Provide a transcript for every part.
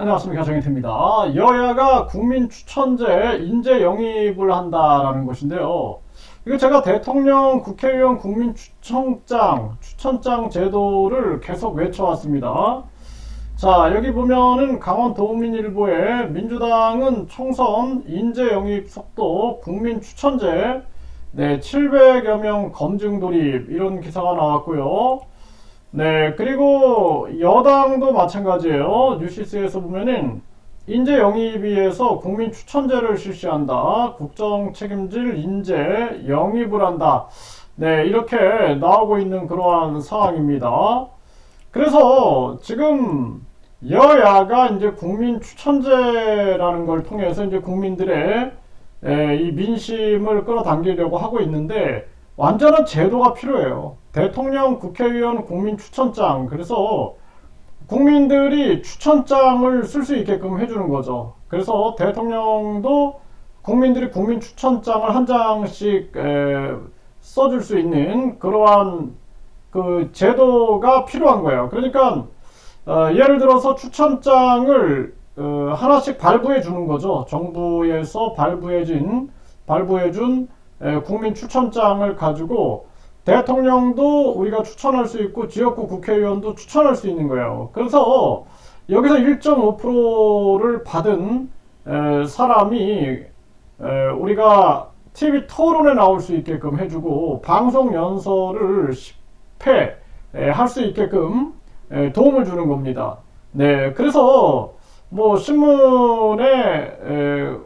안녕하십니까 정혜태입니다. 여야가 국민 추천제 인재 영입을 한다라는 것인데요. 이거 제가 대통령, 국회의원, 국민 추천장, 추천장 제도를 계속 외쳐왔습니다. 자 여기 보면은 강원 도민일보에 민주당은 총선 인재 영입 속도 국민 추천제 네 700여 명 검증 돌입 이런 기사가 나왔고요. 네, 그리고 여당도 마찬가지예요. 뉴시스에서 보면은 인재 영입위에서 국민 추천제를 실시한다. 국정 책임질 인재 영입을 한다. 네, 이렇게 나오고 있는 그러한 상황입니다. 그래서 지금 여야가 이제 국민 추천제라는 걸 통해서 이제 국민들의 에, 이 민심을 끌어당기려고 하고 있는데 완전한 제도가 필요해요. 대통령, 국회의원, 국민 추천장. 그래서 국민들이 추천장을 쓸 수 있게끔 해주는 거죠. 그래서 대통령도 국민들이 국민 추천장을 한 장씩 에, 써줄 수 있는 그러한 그 제도가 필요한 거예요. 그러니까 어, 예를 들어서 추천장을 어, 하나씩 발부해 주는 거죠. 정부에서 발부해진 발부해준 에, 국민 추천장을 가지고 대통령도 우리가 추천할 수 있고 지역구 국회의원도 추천할 수 있는 거예요. 그래서 여기서 1.5%를 받은 에, 사람이 에, 우리가 TV 토론에 나올 수 있게끔 해주고 방송 연설을 10회 할 수 있게끔 에, 도움을 주는 겁니다. 네, 그래서 뭐 신문에 에,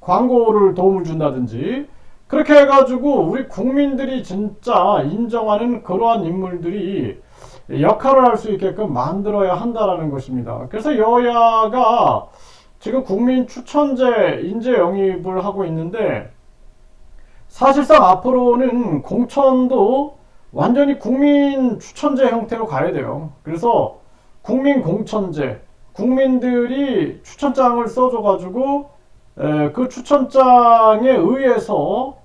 광고를 도움을 준다든지 그렇게 해가지고 우리 국민들이 진짜 인정하는 그러한 인물들이 역할을 할 수 있게끔 만들어야 한다라는 것입니다. 그래서 여야가 지금 국민 추천제 인재 영입을 하고 있는데 사실상 앞으로는 공천도 완전히 국민 추천제 형태로 가야 돼요. 그래서 국민 공천제, 국민들이 추천장을 써줘가지고 에, 그 추천장에 의해서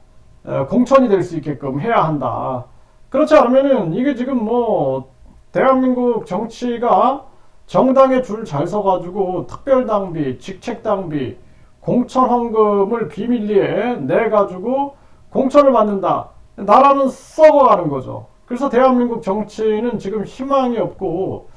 에, 공천이 될 수 있게끔 해야 한다. 그렇지 않으면은 이게 지금 뭐 대한민국 정치가 정당에 줄잘 서가지고 특별당비, 직책당비, 공천헌금을 비밀리에 내가지고 공천을 받는다. 나라는 썩어가는 거죠. 그래서 대한민국 정치는 지금 희망이 없고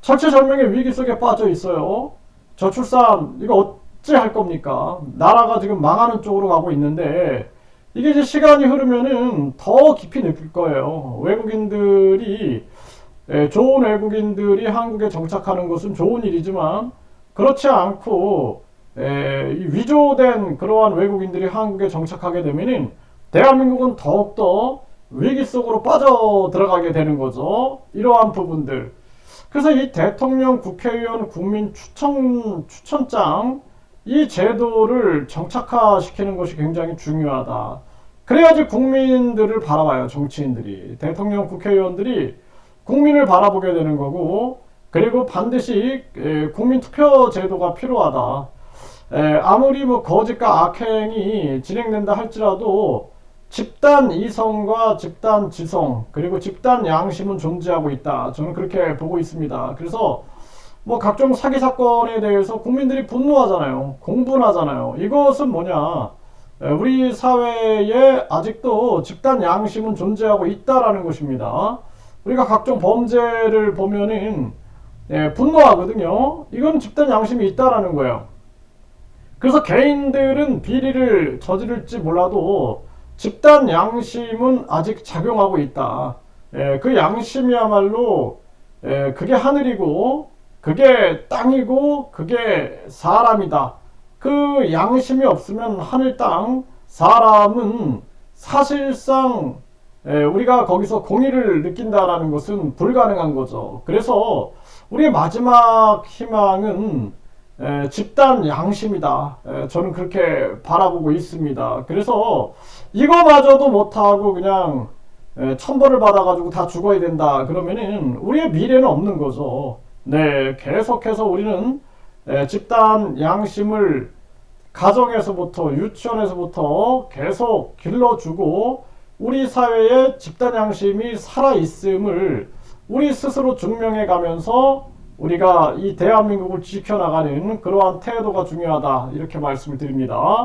철체절명의 위기 속에 빠져 있어요. 저출산 이거 어찌 할 겁니까? 나라가 지금 망하는 쪽으로 가고 있는데 이게 이제 시간이 흐르면은 더 깊이 느낄 거예요. 외국인들이 예, 좋은 외국인들이 한국에 정착하는 것은 좋은 일이지만 그렇지 않고 에, 위조된 그러한 외국인들이 한국에 정착하게 되면은 대한민국은 더욱더 위기 속으로 빠져 들어가게 되는 거죠. 이러한 부분들. 그래서 이 대통령, 국회의원, 국민 추천, 추천장, 이 제도를 정착화시키는 것이 굉장히 중요하다. 그래야지 국민들을 바라봐요, 정치인들이. 대통령, 국회의원들이 국민을 바라보게 되는 거고, 그리고 반드시 국민 투표 제도가 필요하다. 아무리 뭐 거짓과 악행이 진행된다 할지라도 집단 이성과 집단 지성 그리고 집단 양심은 존재하고 있다. 저는 그렇게 보고 있습니다. 그래서 뭐 각종 사기 사건에 대해서 국민들이 분노하잖아요. 공분하잖아요. 이것은 뭐냐? 우리 사회에 아직도 집단 양심은 존재하고 있다라는 것입니다. 우리가 각종 범죄를 보면은 예, 분노하거든요. 이건 집단 양심이 있다라는 거예요. 그래서 개인들은 비리를 저지를지 몰라도 집단 양심은 아직 작용하고 있다. 예, 그 양심이야말로 예, 그게 하늘이고 그게 땅이고 그게 사람이다. 그 양심이 없으면 하늘 땅 사람은 사실상 예, 우리가 거기서 공의를 느낀다라는 것은 불가능한 거죠. 그래서 우리의 마지막 희망은 에, 집단 양심이다. 에, 저는 그렇게 바라보고 있습니다. 그래서 이거마저도 못하고 그냥 에, 천벌을 받아가지고 다 죽어야 된다. 그러면은 우리의 미래는 없는 거죠. 네, 계속해서 우리는 에, 집단 양심을 가정에서부터 유치원에서부터 계속 길러주고 우리 사회에 집단 양심이 살아 있음을 우리 스스로 증명해 가면서 우리가 이 대한민국을 지켜나가는 그러한 태도가 중요하다 이렇게 말씀을 드립니다.